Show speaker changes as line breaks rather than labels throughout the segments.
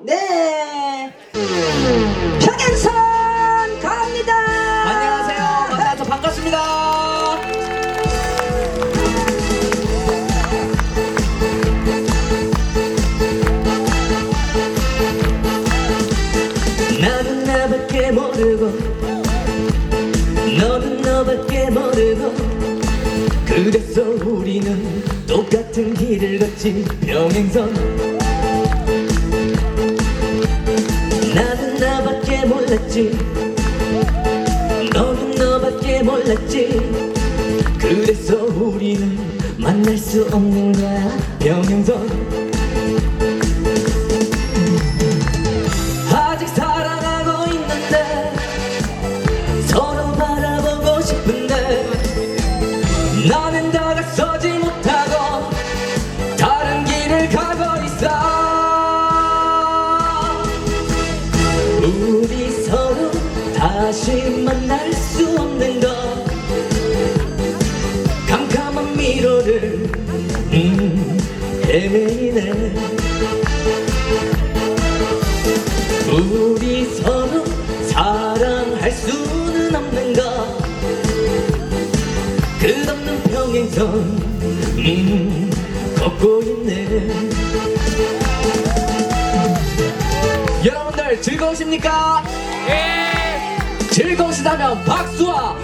네. 평행선 갑니다.
안녕하세요. 만나서 반갑습니다. 나는 나밖에 모르고 너는 너밖에 모르고 그래서 우리는 똑같은 길을 걷지 평행선 몰랐지? 너는 너밖에 몰랐지? 그래서 우리는 만날 수 없는 거야 평행선. 아직 사랑하고 있는데 서로 바라보고 싶은데 나는 다 만날 수 없는 것 캄캄한 미로를 음, 헤매이네 우리 서로 사랑할 수는 없는 것 끝없는 평행선 음, 걷고 있네 여러분들 즐거우십니까? 예! 즐거우시다면 박수와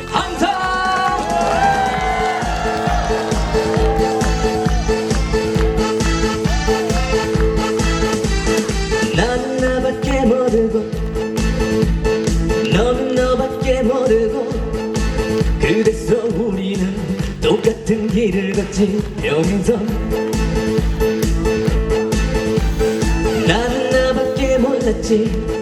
모르고 그래서 우리는 똑같은 길을 걷지. 평행선. 나는 나밖에 몰랐지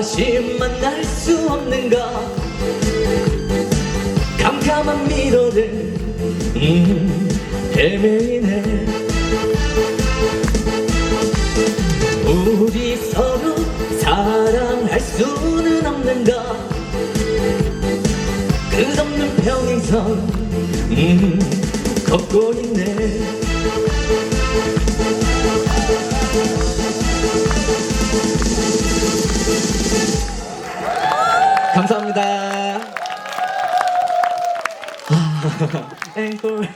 다시 만날 수 없는 것. 캄캄한 미로를 음, 헤매이네. 우리 서로 사랑할 수는 없는 것. 끝없는 평행선 음, 걷고 있네 아, 앵콜